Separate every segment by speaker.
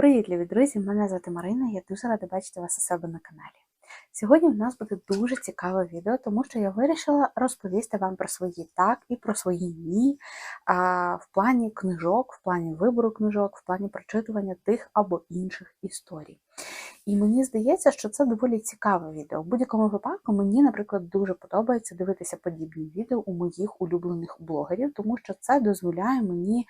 Speaker 1: Привіт, любі друзі! Мене звати Марина, я дуже рада бачити вас у себе на каналі. Сьогодні в нас буде дуже цікаве відео, тому що я вирішила розповісти вам про свої так і про свої ні в плані книжок, в плані вибору книжок, в плані прочитування тих або інших історій. І мені здається, що це доволі цікаве відео. В будь-якому випадку мені, наприклад, дуже подобається дивитися подібні відео у моїх улюблених блогерів, тому що це дозволяє мені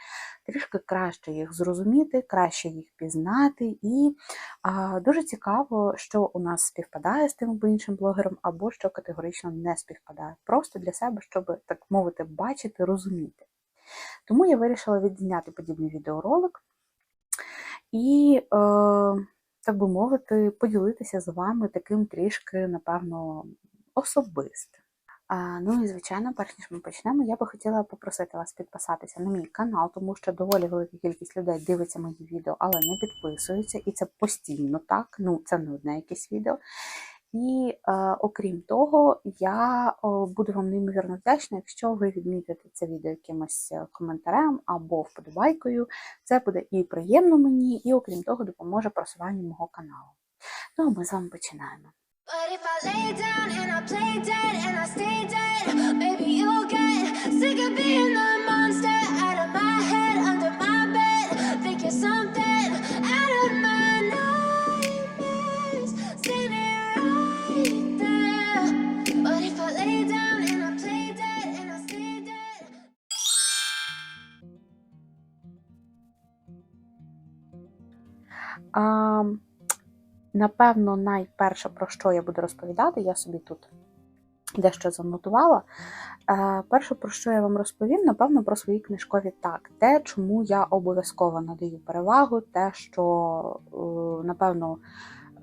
Speaker 1: трішки краще їх зрозуміти, краще їх пізнати. І а, дуже цікаво, що у нас співпадає з тим або іншим блогером, або що категорично не співпадає. Просто для себе, щоб так мовити, бачити, розуміти. Тому я вирішила відзняти подібний відеоролик і. Е, так би мовити, поділитися з вами таким трішки, напевно, особистим. Ну і звичайно, перш ніж ми почнемо, я би хотіла попросити вас підписатися на мій канал, тому що доволі велика кількість людей дивиться мої відео, але не підписуються, і це постійно так. Ну, це не одне якесь відео. І е, окрім того, я о, буду вам неймовірно вдячна, якщо ви відмітите це відео якимось коментарем або вподобайкою. Це буде і приємно мені, і окрім того, допоможе просуванню мого каналу. Ну а ми з вами починаємо.
Speaker 2: But
Speaker 1: Напевно, найперше, про що я буду розповідати, я собі тут дещо занотувала. Е, перше, про що я вам розповім, напевно, про свої книжкові так. Те, чому я обов'язково надаю перевагу, те, що, е, напевно,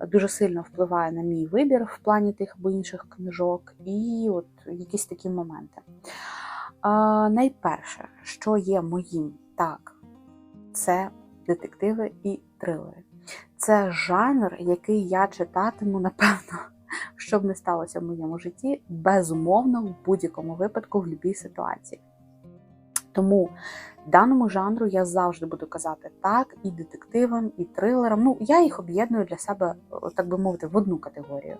Speaker 1: дуже сильно впливає на мій вибір в плані тих або інших книжок, і от якісь такі моменти. Е, найперше, що є моїм так, це детективи і трилери. Це жанр, який я читатиму, напевно, що б не сталося в моєму житті, безумовно, в будь-якому випадку, в будь-якій ситуації. Тому даному жанру я завжди буду казати так, і детективам, і трилерам. Ну, я їх об'єдную для себе, так би мовити, в одну категорію.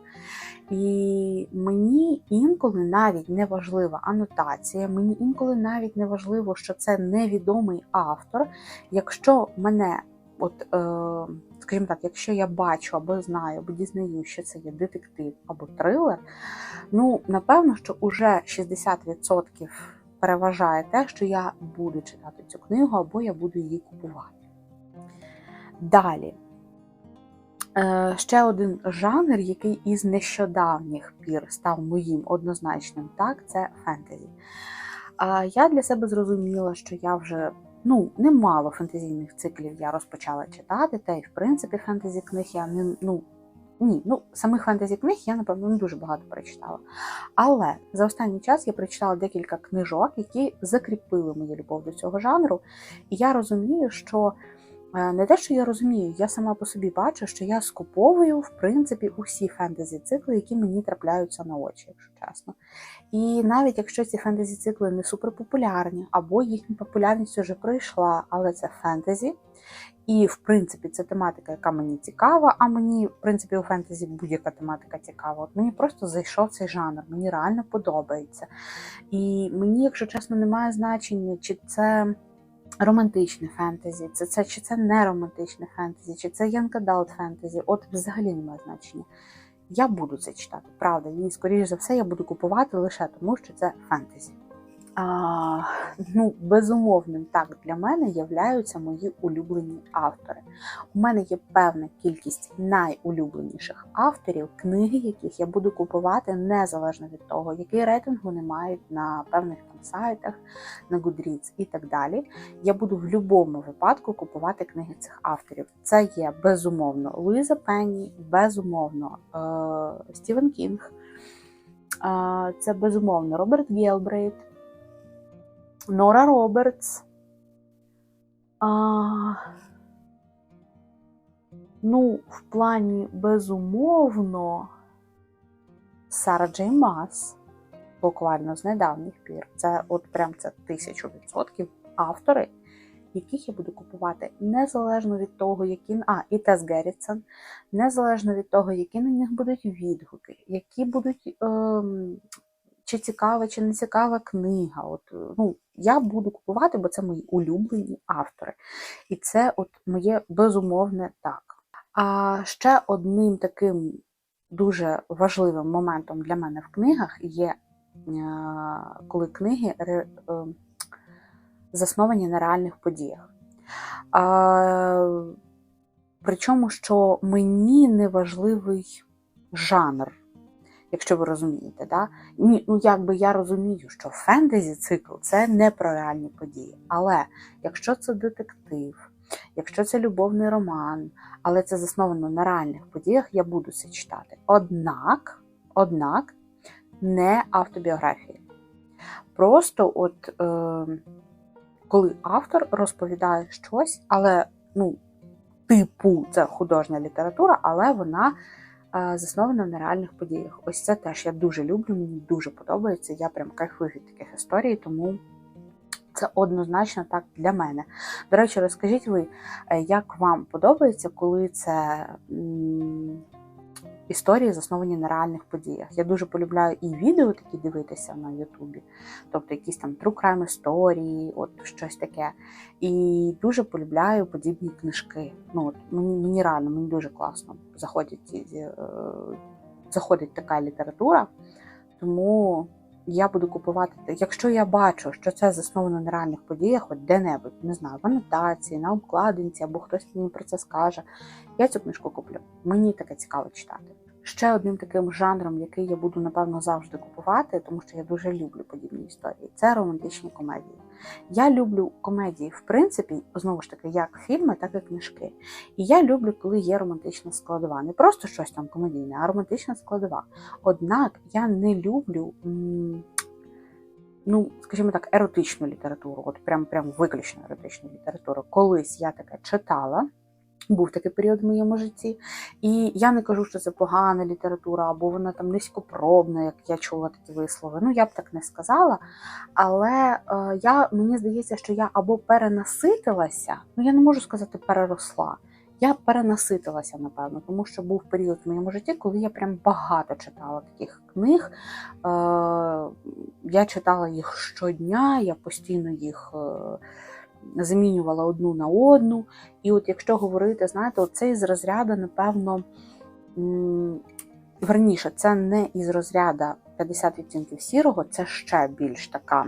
Speaker 1: І мені інколи навіть не важлива анотація, мені інколи навіть не важливо, що це невідомий автор. Якщо мене, от, е, скажімо так, якщо я бачу або знаю, або дізнаю, що це є детектив або трилер, ну, напевно, що уже 60% переважає те, що я буду читати цю книгу, або я буду її купувати. Далі. Е, Ще один жанр, який із нещодавніх пір став моїм однозначним, так, це фентезі. Я для себе зрозуміла, що я вже ну, немало фентезійних циклів я розпочала читати, та й в принципі фентезі книг я не ну. Ні, ну самих фентезі книг я, напевно, не дуже багато прочитала. Але за останній час я прочитала декілька книжок, які закріпили мою любов до цього жанру. І я розумію, що не те, що я розумію, я сама по собі бачу, що я скуповую, в принципі, усі фентезі-цикли, які мені трапляються на очі, якщо чесно. І навіть якщо ці фентезі-цикли не суперпопулярні, або їхня популярність вже пройшла, але це фентезі. І, в принципі, це тематика, яка мені цікава, а мені, в принципі, у фентезі будь-яка тематика цікава. От мені просто зайшов цей жанр, мені реально подобається. І мені, якщо чесно, немає значення, чи це романтичне фентезі, це, це, чи це не романтичне фентезі, чи це adult фентезі. От взагалі немає значення. Я буду це читати, правда, і, скоріш за все, я буду купувати лише тому, що це фентезі. А, ну, безумовним так для мене являються мої улюблені автори. У мене є певна кількість найулюбленіших авторів, книги, яких я буду купувати незалежно від того, який рейтинг вони мають на певних сайтах, на Goodreads і так далі. Я буду в будь-якому випадку купувати книги цих авторів. Це є безумовно Луїза Пенні, безумовно е- Стівен Кінг, е- це безумовно Роберт Гелбрейт. Нора Робертс. А, Ну, в плані безумовно, Сара Джей Мас, буквально з недавніх пір. Це от прям це тисячу відсотків автори, яких я буду купувати незалежно від того, які а, і Тес Геррітсон, незалежно від того, які на них будуть відгуки, які будуть. Ем, чи цікава, чи не цікава книга. От, е, ну, я буду купувати, бо це мої улюблені автори. І це от моє безумовне так. А ще одним таким дуже важливим моментом для мене в книгах є, е, коли книги е, засновані на реальних подіях. Причому, що мені не важливий жанр, якщо ви розумієте. Да? Ну якби я розумію, що фентезі цикл це не про реальні події. Але якщо це детектив, якщо це любовний роман, але це засновано на реальних подіях, я буду це читати. Однак, однак, не автобіографії. Просто, от е, коли автор розповідає щось, але ну, типу це художня література, але вона заснована на реальних подіях. Ось це теж я дуже люблю, мені дуже подобається. Я прям кайфую від таких історій, тому це однозначно так для мене. До речі, розкажіть ви, е, як вам подобається, коли це історії засновані на реальних подіях? Я дуже полюбляю і відео такі дивитися на Ютубі, тобто якісь там true crime історії, от щось таке. І дуже полюбляю подібні книжки. Ну, от, мені, реально мені дуже класно заходять, е, заходить така література, тому я буду купувати. Якщо я бачу, що це засновано на реальних подіях, от де-небудь, не знаю, в анотації, на обкладинці, або хтось мені про це скаже, я цю книжку куплю. Мені таке цікаво читати. Ще одним таким жанром, який я буду, напевно, завжди купувати, тому що я дуже люблю подібні історії, це романтичні комедії. Я люблю комедії, в принципі, знову ж таки, як фільми, так і книжки. І я люблю, коли є романтична складова. Не просто щось там комедійне, а романтична складова. Однак я не люблю, ну, скажімо так, еротичну літературу, от прям, прям виключно еротичну літературу. Колись я таке читала. Був такий період в моєму житті, і я не кажу, що це погана література, або вона там низькопробна, як я чула такі вислови. Ну я б так не сказала. Але е, я мені здається, що я або перенаситилася, ну я не можу сказати переросла. Я перенаситилася, напевно, тому що був період в моєму житті, коли я прям багато читала таких книг. Е, я читала їх щодня, я постійно їх е, замінювала одну на одну. І от якщо говорити, знаєте, оце із розряду, напевно, верніше, це не із розряду 50 відтінків сірого, це ще більш така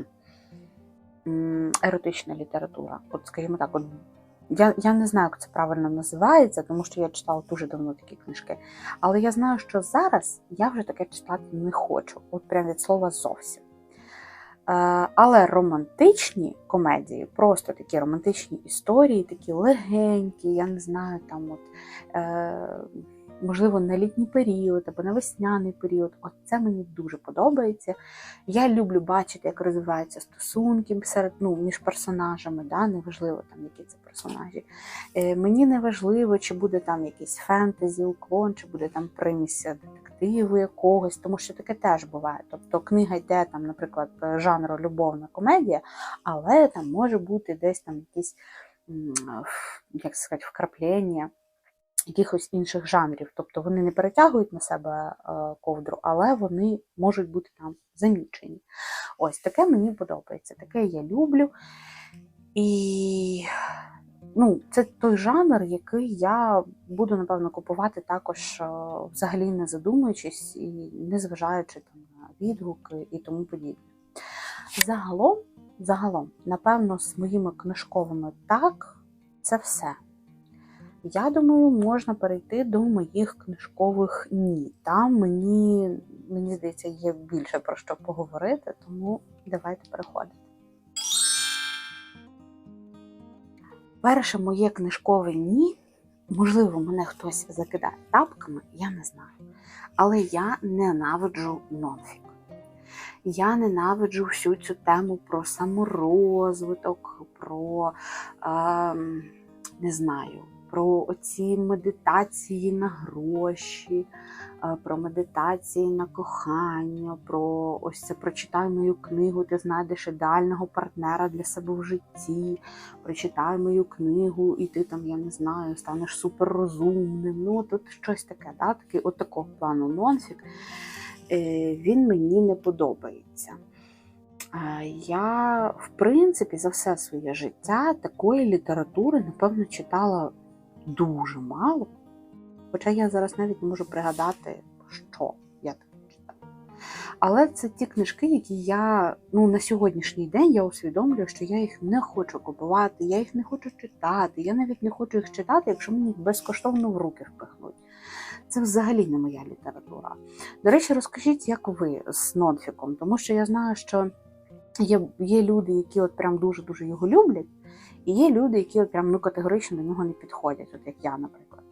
Speaker 1: еротична література. От, скажімо так, от я, я не знаю, як це правильно називається, тому що я читала дуже давно такі книжки. Але я знаю, що зараз я вже таке читати не хочу, от прям від слова зовсім. Е, Але романтичні комедії, просто такі романтичні історії, такі легенькі, я не знаю, там от. Е, Можливо, на літній період або на весняний період. От це мені дуже подобається. Я люблю бачити, як розвиваються стосунки серед ну, між персонажами. Да? Неважливо, там, які це персонажі. Е, мені не важливо, чи буде там якийсь фентезі, уклон, чи буде там примість детективу якогось, тому що таке теж буває. Тобто книга йде, там, наприклад, жанру любовна комедія, але там може бути десь там якісь, як сказати, вкраплення якихось інших жанрів. Тобто вони не перетягують на себе е, ковдру, але вони можуть бути там замічені. Ось таке мені подобається, таке я люблю. І ну, це той жанр, який я буду, напевно, купувати також е, взагалі не задумуючись і не зважаючи там на відгуки і тому подібне. Загалом, загалом, напевно, з моїми книжковими так, це все. Я думаю, можна перейти до моїх книжкових ні. Там мені, мені здається, є більше про що поговорити, тому давайте переходити. Перше моє книжкове ні. Можливо, мене хтось закидає тапками, я не знаю. Але я ненавиджу нонфік. Я ненавиджу всю цю тему про саморозвиток, про е, не знаю, про оці медитації на гроші, е, про медитації на кохання, про ось це прочитай мою книгу, ти знайдеш ідеального партнера для себе в житті. Прочитай мою книгу, і ти там, я не знаю, станеш суперрозумним. Ну, тут щось таке, да? такий от такого плану нонфік. Е, Він мені не подобається. Е, Я, в принципі, за все своє життя такої літератури, напевно, читала дуже мало. Хоча я зараз навіть не можу пригадати, що я таке читала. Але це ті книжки, які я ну, на сьогоднішній день я усвідомлюю, що я їх не хочу купувати, я їх не хочу читати. Я навіть не хочу їх читати, якщо мені їх безкоштовно в руки впихнуть. Це взагалі не моя література. До речі, розкажіть, як ви з нонфіком, тому що я знаю, що є, є люди, які от прям дуже-дуже його люблять, і є люди, які прям ну, категорично до нього не підходять, от як я, наприклад.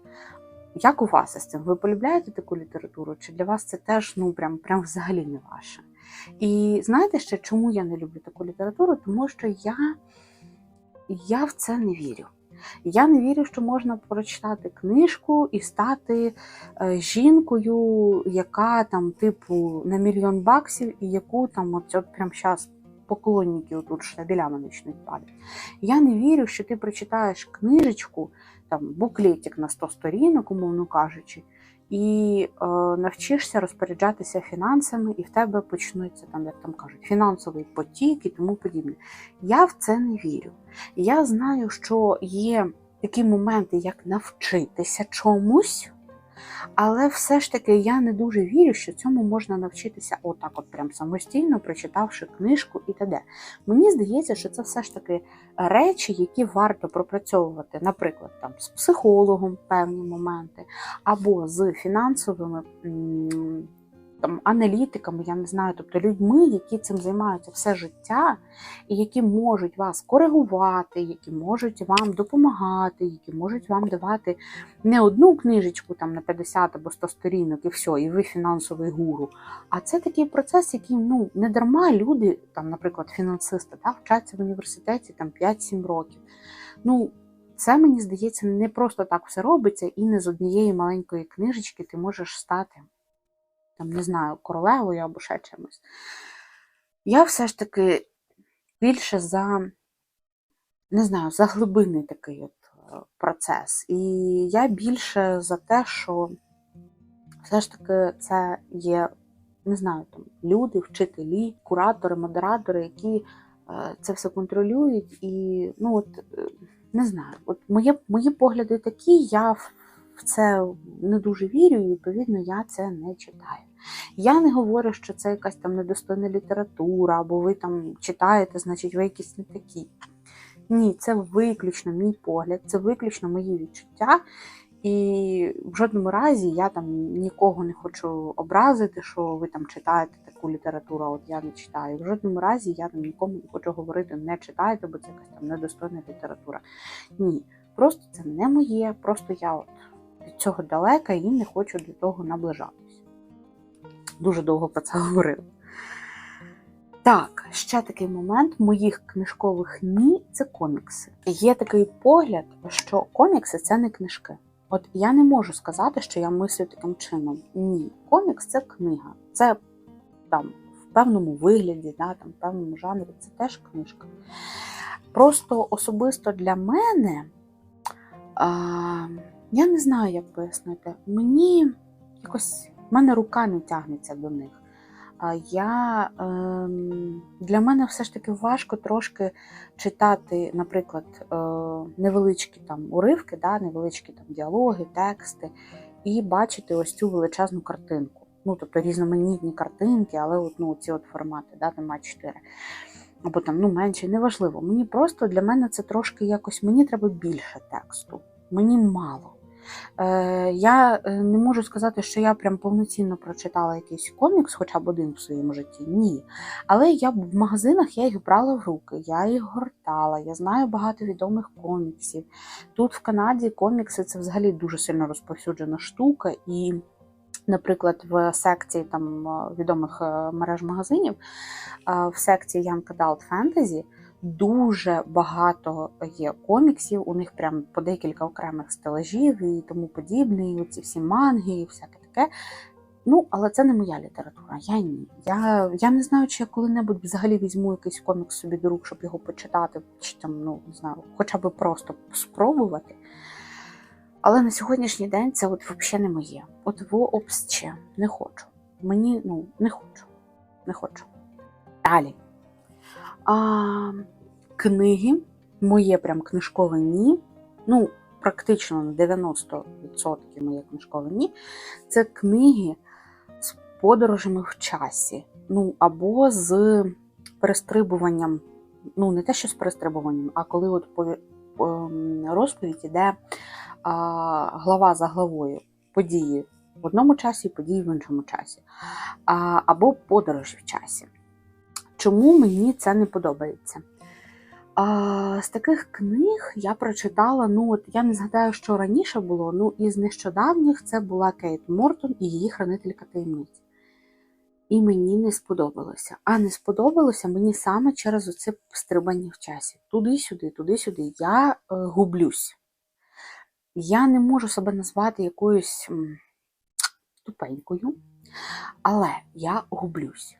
Speaker 1: Як у вас із цим? Ви полюбляєте таку літературу? Чи для вас це теж ну прям, прям взагалі не ваше? І знаєте ще, чому я не люблю таку літературу? Тому що я, я в це не вірю. Я не вірю, що можна прочитати книжку і стати е, жінкою, яка там, типу, на мільйон баксів, і яку там от, прямо зараз поклонники тут штабелями почнуть падати. Я не вірю, що ти прочитаєш книжечку, там буклетик на 100 сторінок, умовно кажучи, і е, навчишся розпоряджатися фінансами, і в тебе почнуться там, як там кажуть, фінансовий потік і тому подібне. Я в це не вірю. Я знаю, що є такі моменти, як навчитися чомусь. Але все ж таки я не дуже вірю, що цьому можна навчитися отак, от прям самостійно, прочитавши книжку і т.д. Мені здається, що це все ж таки речі, які варто пропрацьовувати, наприклад, там з психологом певні моменти, або з фінансовими там, аналітиками, я не знаю, тобто людьми, які цим займаються все життя, і які можуть вас коригувати, які можуть вам допомагати, які можуть вам давати не одну книжечку там на 50 або 100 сторінок, і все, і ви фінансовий гуру. А це такий процес, який ну не дарма люди, там, наприклад, фінансисти, та, вчаться в університеті там 5-7 років. Ну, це мені здається, не просто так все робиться, і не з однієї маленької книжечки ти можеш стати, там, не знаю, королевою або ще чимось. Я все ж таки більше за, не знаю, за глибинний такий от е, процес. І я більше за те, що все ж таки це є, не знаю, там люди, вчителі, куратори, модератори, які е, це все контролюють. І ну от е, не знаю, от моє, мої погляди такі, я в в це не дуже вірю, і відповідно я це не читаю. Я не говорю, що це якась там недостойна література, або ви там читаєте, значить, ви якісь не такі. Ні, це виключно мій погляд, це виключно мої відчуття. І в жодному разі я там нікого не хочу образити, що ви там читаєте таку літературу, а от я не читаю. В жодному разі я там нікому не хочу говорити, не читайте, бо це якась там недостойна література. Ні, просто це не моє, просто я от від цього далека і не хочу до того наближатись. Дуже довго про це говорила. Так, ще такий момент моїх книжкових ні це комікси. Є такий погляд, що комікси це не книжки. От я не можу сказати, що я мислю таким чином. Ні, комікс це книга. Це там в певному вигляді, да, там, в певному жанрі, це теж книжка. Просто особисто для мене, а, я не знаю, як пояснити, мені якось в мене рука не тягнеться до них. Я, ем, для мене все ж таки важко трошки читати, наприклад, е, невеличкі там уривки, да, невеличкі там діалоги, тексти, і бачити ось цю величезну картинку. Ну, тобто різноманітні картинки, але от, ну, ці от формати, да, там А4. Або там ну, менше, неважливо. Мені просто для мене це трошки якось мені треба більше тексту. Мені мало. Е, я е, не можу сказати, що я прям повноцінно прочитала якийсь комікс, хоча б один в своєму житті. Ні. Але я в магазинах я їх брала в руки, я їх гортала, я знаю багато відомих коміксів. Тут в Канаді комікси це взагалі дуже сильно розповсюджена штука. І, наприклад, в секції там відомих е, мереж магазинів, в секції Young Adult Fantasy, Дуже багато є коміксів, у них прям по декілька окремих стелажів і тому подібне, і оці всі манги, і всяке таке. Ну, але це не моя література. Я ні. Я, я не знаю, чи я коли-небудь взагалі візьму якийсь комікс собі до рук, щоб його почитати, чи там, ну не знаю, хоча б просто спробувати. Але на сьогоднішній день це от взагалі не моє. От вообще не хочу. Мені ну не хочу. Не хочу. Далі. А, книги, моє прям книжкове ні. Ну, практично на 90% моє книжкове ні. Це книги з подорожами в часі. Ну, або з перестрибуванням. Ну, не те, що з перестрибуванням, а коли от по ем, розповідь іде а, глава за главою події в одному часі, події в іншому часі, а, або подорожі в часі. Чому мені це не подобається? А, з таких книг я прочитала, ну от я не згадаю, що раніше було, ну із нещодавніх це була Кейт Мортон і її хранителька таємниць. І мені не сподобалося. А не сподобалося мені саме через оце стрибання в часі. Туди-сюди, туди-сюди. Я е, гублюсь. Я не можу себе назвати якоюсь тупенькою, але я гублюсь.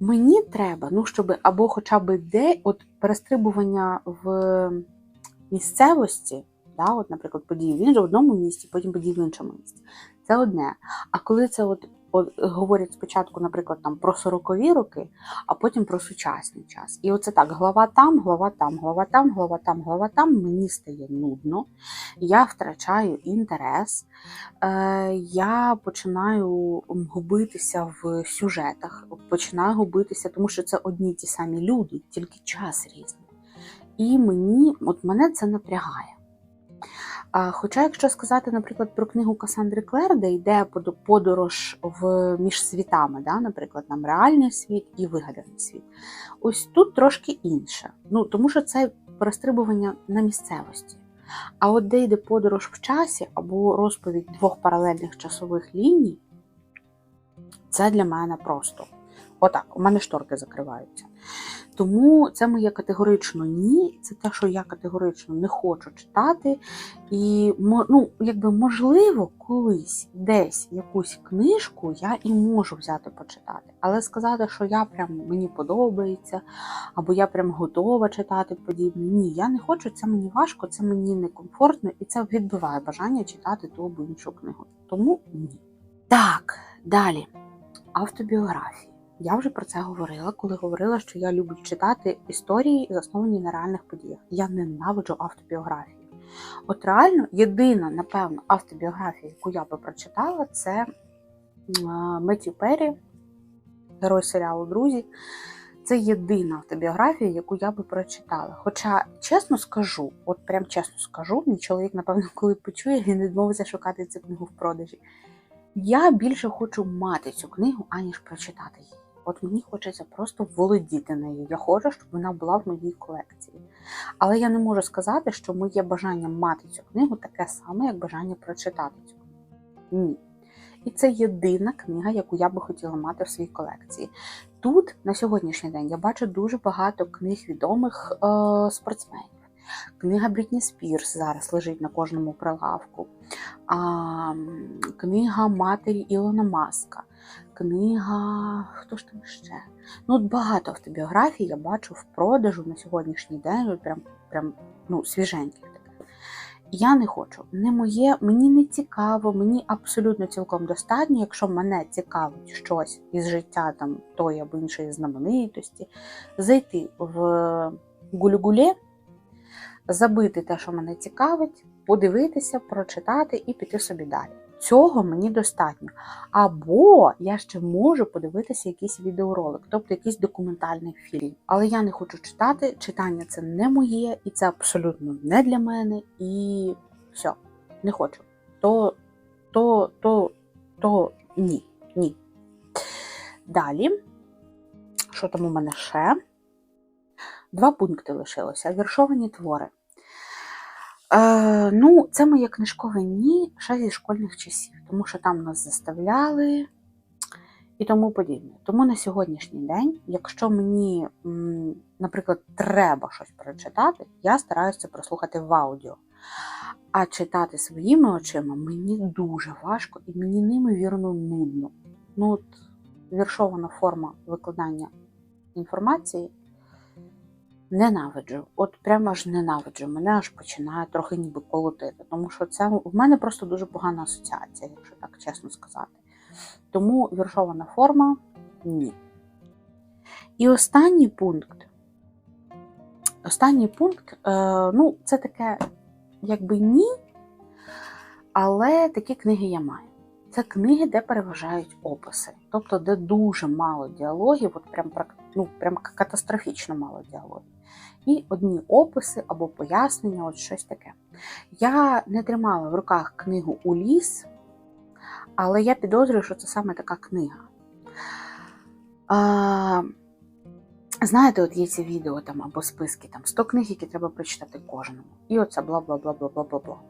Speaker 1: Мені треба, ну, щоб або хоча б де от перестрибування в місцевості, да, от, наприклад, події в іншому- в одному місці, потім події в іншому місці. Це одне. А коли це от говорять спочатку, наприклад, там про 40-ві роки, а потім про сучасний час. І оце так: глава там, глава там, глава там, глава там, глава там, мені стає нудно, я втрачаю інтерес, е, я починаю губитися в сюжетах, починаю губитися, тому що це одні ті самі люди, тільки час різний. І мені, от мене це напрягає. Хоча, якщо сказати, наприклад, про книгу Касандри Клер, де йде подорож в між світами, да, наприклад, там реальний світ і вигаданий світ, ось тут трошки інше. Ну тому що це перестрибування на місцевості. А от де йде подорож в часі або розповідь двох паралельних часових ліній, це для мене просто. Отак, у мене шторки закриваються. Тому це моє категорично ні. Це те, що я категорично не хочу читати. І ну, якби можливо, колись десь якусь книжку я і можу взяти почитати. Але сказати, що я прям мені подобається, або я прям готова читати подібне. Ні, я не хочу, це мені важко, це мені некомфортно, і це відбиває бажання читати ту або іншу книгу. Тому ні. Так, далі. Автобіографії. Я вже про це говорила, коли говорила, що я люблю читати історії, засновані на реальних подіях. Я ненавиджу автобіографії. От реально, єдина, напевно, автобіографія, яку я би прочитала, це Меттю Перрі, герой серіалу Друзі. Це єдина автобіографія, яку я би прочитала. Хоча, чесно скажу, от прям чесно скажу, мій чоловік, напевно, коли почує, він відмовиться шукати цю книгу в продажі. Я більше хочу мати цю книгу, аніж прочитати її. От мені хочеться просто володіти нею. Я хочу, щоб вона була в моїй колекції. Але я не можу сказати, що моє бажання мати цю книгу таке саме, як бажання прочитати цю книгу. Ні. І це єдина книга, яку я би хотіла мати в своїй колекції. Тут на сьогоднішній день я бачу дуже багато книг відомих е, спортсменів. Книга Брітні Спірс зараз лежить на кожному прилавку. А, книга матері Ілона Маска. Книга. Хто ж там ще? Ну, от багато автобіографій я бачу в продажу на сьогоднішній день, прям, прям ну, свіженьких. Я не хочу. Не моє, мені не цікаво, мені абсолютно цілком достатньо, якщо мене цікавить щось із життя там тої або іншої знаменитості, зайти в гулю-гулє, забити те, що мене цікавить, подивитися, прочитати і піти собі далі. Цього мені достатньо. Або я ще можу подивитися якийсь відеоролик, тобто якийсь документальний фільм. Але я не хочу читати. Читання це не моє, і це абсолютно не для мене. І все, не хочу. То, то, то, то ні. Ні. Далі, що там у мене ще? Два пункти лишилося: віршовані твори. Ну, це моє книжкове ні ще зі школьних часів, тому що там нас заставляли. і тому подібне. Тому на сьогоднішній день, якщо мені, наприклад, треба щось прочитати, я стараюся прослухати в аудіо. А читати своїми очима мені дуже важко і мені неймовірно нудно. Ну, от віршована форма викладання інформації ненавиджу. От прямо аж ненавиджу. Мене аж починає трохи ніби колотити. Тому що це в мене просто дуже погана асоціація, якщо так чесно сказати. Тому віршована форма ні. І останній пункт. Останній пункт, е, ну, це таке, якби ні, але такі книги я маю. Це книги, де переважають описи, тобто де дуже мало діалогів, от прям, ну, прям катастрофічно мало діалогів. І одні описи або пояснення, от щось таке. Я не тримала в руках книгу у ліс, але я підозрюю, що це саме така книга. А, знаєте, от є ці відео там або списки, там 100 книг, які треба прочитати кожному. І оце бла бла бла бла бла бла бла.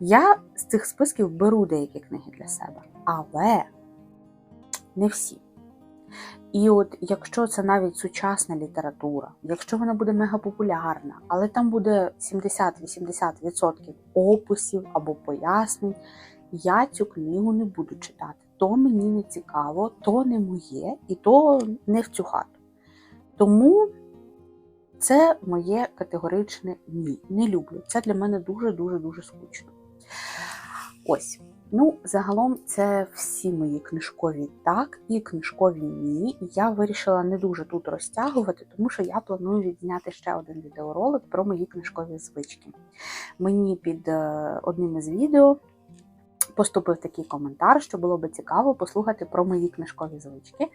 Speaker 1: Я з цих списків беру деякі книги для себе, але не всі. І от якщо це навіть сучасна література, якщо вона буде мегапопулярна, але там буде 70-80% описів або пояснень, я цю книгу не буду читати. То мені не цікаво, то не моє, і то не в цю хату. Тому це моє категоричне ні. Не люблю. Це для мене дуже-дуже дуже скучно. Ось. Ну, загалом, це всі мої книжкові так і книжкові ні. Я вирішила не дуже тут розтягувати, тому що я планую відзняти ще один відеоролик про мої книжкові звички. Мені під е, одним із відео поступив такий коментар, що було би цікаво послухати про мої книжкові звички.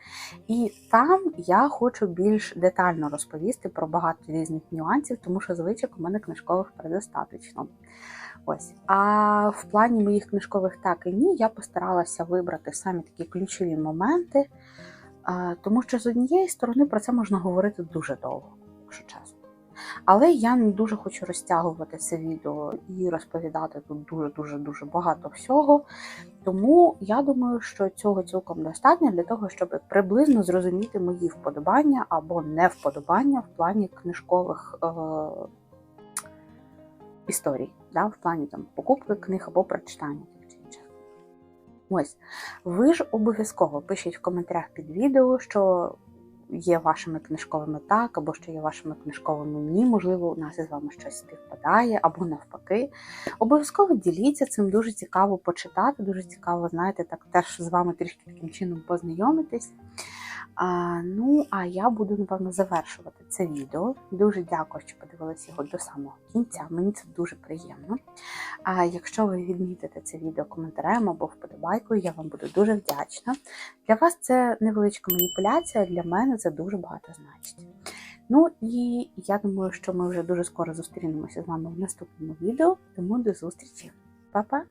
Speaker 1: І там я хочу більш детально розповісти про багато різних нюансів, тому що звичок у мене книжкових предостаточно. Ось. А в плані моїх книжкових так і ні, я постаралася вибрати самі такі ключові моменти, тому що з однієї сторони про це можна говорити дуже довго, якщо чесно. Але я не дуже хочу розтягувати це відео і розповідати тут дуже-дуже дуже багато всього. Тому я думаю, що цього цілком достатньо для того, щоб приблизно зрозуміти мої вподобання або не вподобання в плані книжкових е- історій, да? в плані там покупки книг або прочитання. Ось. Ви ж обов'язково пишіть в коментарях під відео, що є вашими книжковими так, або що є вашими книжковими ні. Можливо, у нас із вами щось співпадає, або навпаки. Обов'язково діліться цим, дуже цікаво почитати, дуже цікаво, знаєте, так теж з вами трішки таким чином познайомитись. А, ну, а я буду, напевно, завершувати це відео. Дуже дякую, що подивилися його до самого кінця. Мені це дуже приємно. А якщо ви відмітите це відео коментарем або вподобайкою, я вам буду дуже вдячна. Для вас це невеличка маніпуляція, для мене це дуже багато значить. Ну і я думаю, що ми вже дуже скоро зустрінемося з вами в наступному відео. Тому до зустрічі. Па-па!